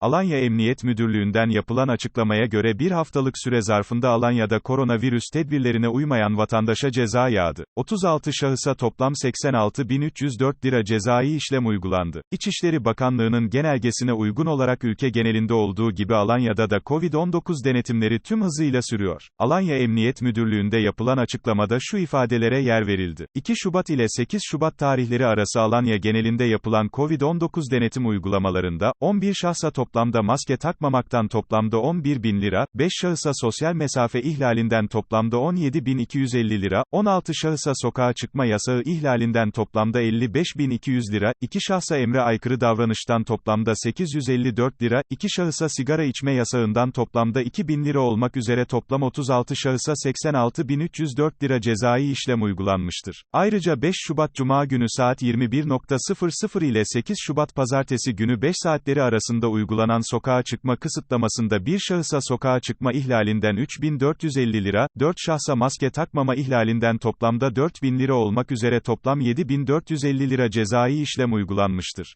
Alanya Emniyet Müdürlüğü'nden yapılan açıklamaya göre bir haftalık süre zarfında Alanya'da koronavirüs tedbirlerine uymayan vatandaşa ceza yağdı. 36 şahısa toplam 86.304 lira cezai işlem uygulandı. İçişleri Bakanlığı'nın genelgesine uygun olarak ülke genelinde olduğu gibi Alanya'da da Covid-19 denetimleri tüm hızıyla sürüyor. Alanya Emniyet Müdürlüğü'nde yapılan açıklamada şu ifadelere yer verildi. 2 Şubat ile 8 Şubat tarihleri arası Alanya genelinde yapılan Covid-19 denetim uygulamalarında, 11 şahsa toplamda maske takmamaktan toplamda 11 bin lira, 5 şahısa sosyal mesafe ihlalinden toplamda 17.250 lira, 16 şahısa sokağa çıkma yasağı ihlalinden toplamda 55.200 lira, 2 şahsa emre aykırı davranıştan toplamda 854 lira, 2 şahısa sigara içme yasağından toplamda 2000 lira olmak üzere toplam 36 şahısa 86.304 lira cezai işlem uygulanmıştır. Ayrıca 5 Şubat Cuma günü saat 21.00 ile 8 Şubat Pazartesi günü 5 saatleri arasında uygulanan sokağa çıkma kısıtlamasında bir şahısa sokağa çıkma ihlalinden 3450 lira, 4 şahsa maske takmama ihlalinden toplamda 4000 lira olmak üzere toplam 7450 lira cezai işlem uygulanmıştır.